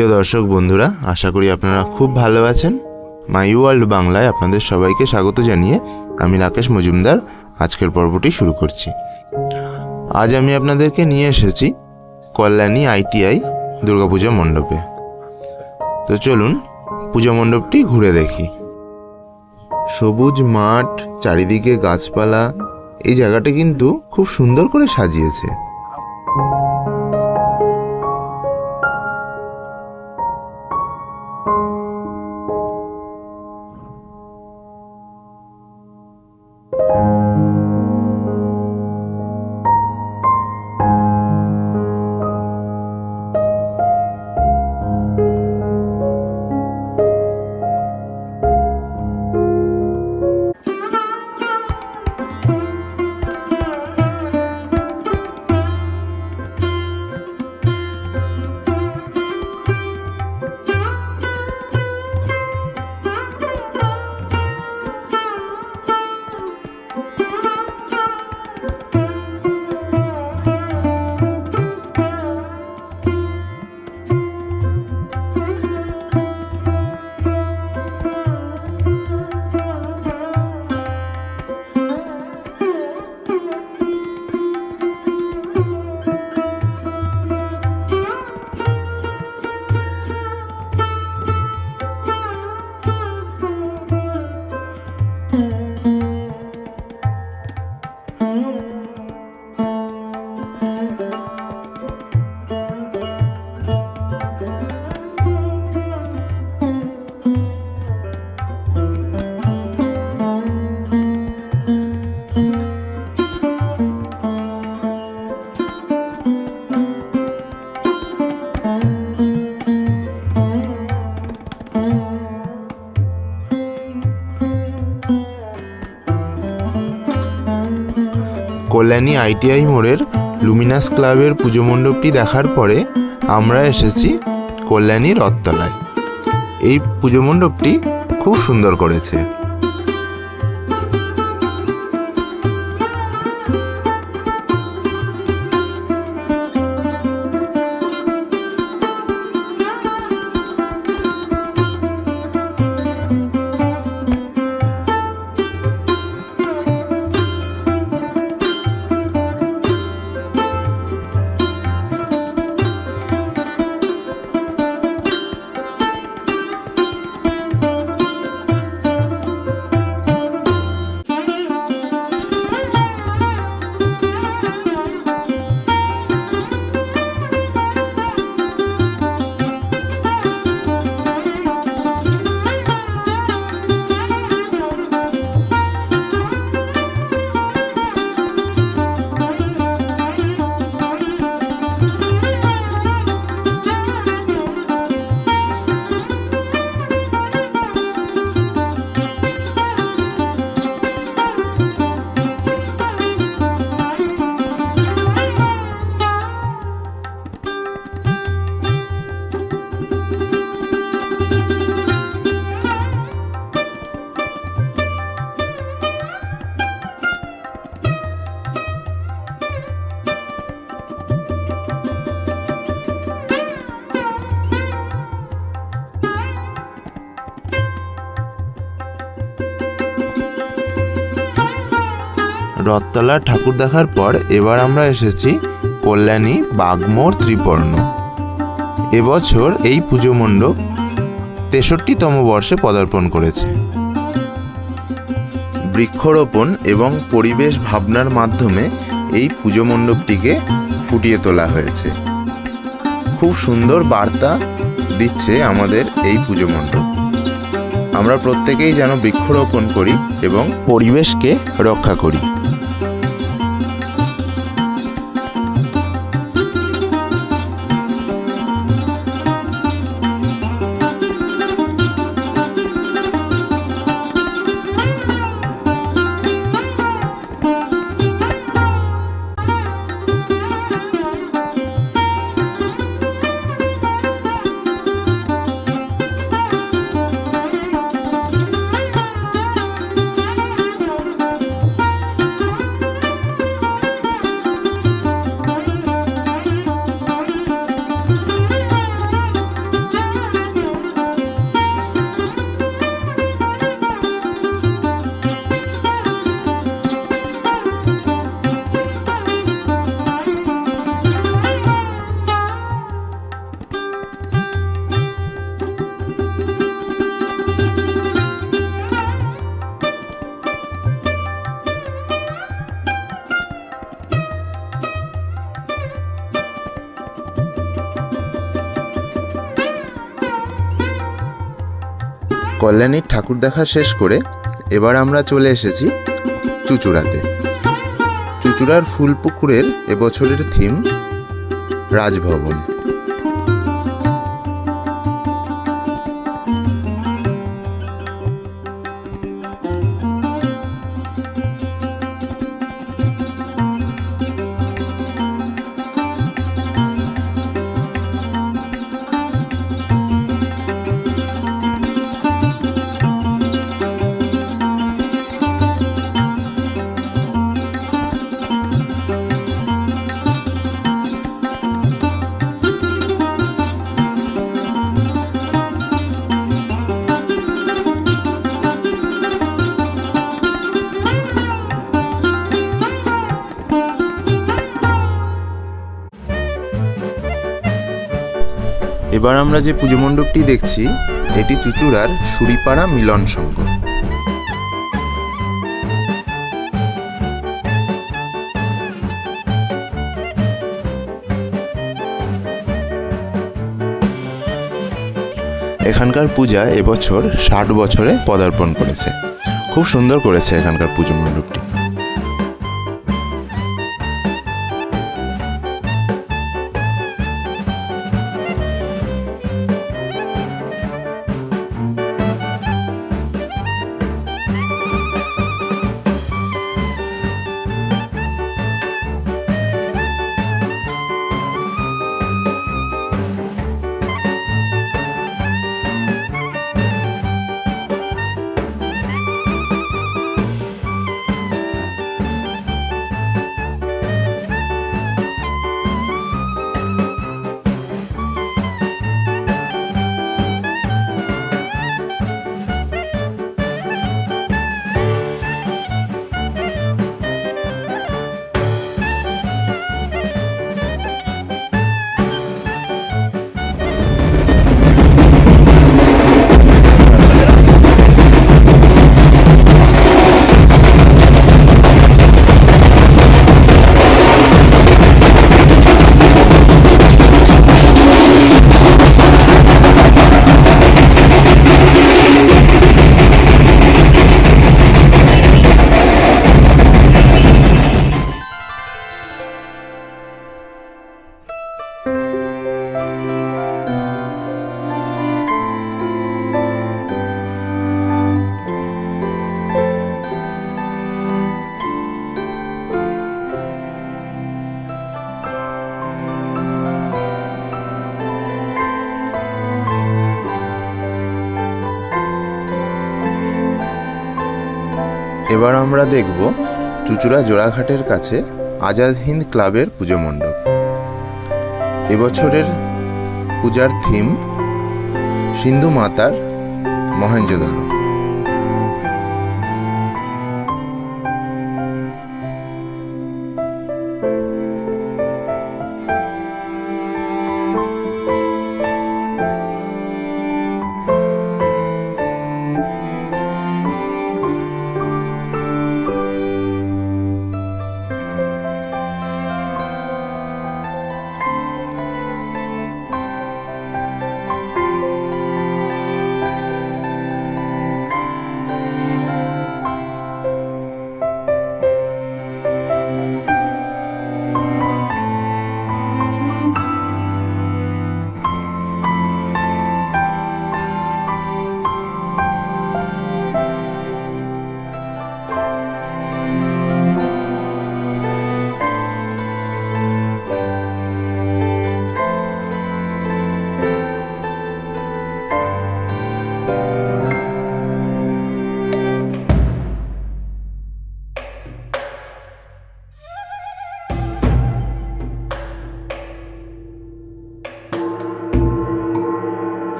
প্রিয় দর্শক বন্ধুরা, আশা করি আপনারা খুব ভালো আছেন। মাই ওয়ার্ল্ড বাংলায় আপনাদের সবাইকে স্বাগত জানিয়ে আমি রাকেশ মজুমদার আজকের পর্বটি শুরু করছি। আজ আমি আপনাদেরকে নিয়ে এসেছি কল্যাণী আইটিআই দুর্গাপূজা মণ্ডপে। তো চলুন, পূজা মণ্ডপটি ঘুরে দেখি। সবুজ মাঠ, চারিদিকে গাছপালা, এই জায়গাটা কিন্তু খুব সুন্দর করে সাজিয়েছে। you. কল্যাণী আইটিআই মোড়ের লুমিনাস ক্লাবের পুজো মণ্ডপটি দেখার পরে আমরা এসেছি কল্যাণী রথতলায়। এই পুজো মণ্ডপটি খুব সুন্দর করেছে। রথতলা ঠাকুর দেখার পর এবার আমরা এসেছি কল্যাণী বাগমোড় ত্রিপর্ণ। এবছর এই পুজো মণ্ডপ তেষট্টিতম বর্ষে পদার্পণ করেছে। বৃক্ষরোপণ এবং পরিবেশ ভাবনার মাধ্যমে এই পুজো মণ্ডপটিকে ফুটিয়ে তোলা হয়েছে। খুব সুন্দর বার্তা দিচ্ছে আমাদের এই পুজো মণ্ডপ। আমরা প্রত্যেকেই যেন বৃক্ষরোপণ করি এবং পরিবেশকে রক্ষা করি। কল্যাণীর ঠাকুর দেখা শেষ করে এবার আমরা চলে এসেছি চুচুড়াতে। চুচুড়ার ফুলপুকুরের এবছরের থিম রাজভবন। এবার আমরা যে পুজো মণ্ডপটি দেখছি, এটি চুচুড়ার সুরিপাড়া মিলন সংঘ। এখানকার পূজা এবছর ষাট বছরে পদার্পণ করেছে। খুব সুন্দর করেছে এখানকার পুজো মণ্ডপটি। এবার আমরা দেখব চুচুড়া জোড়াঘাটের কাছে আজাদ হিন্দ ক্লাবের পুজো মণ্ডপ। এবছরের পূজার থিম সিন্ধু মাতার মহেঞ্জোদারো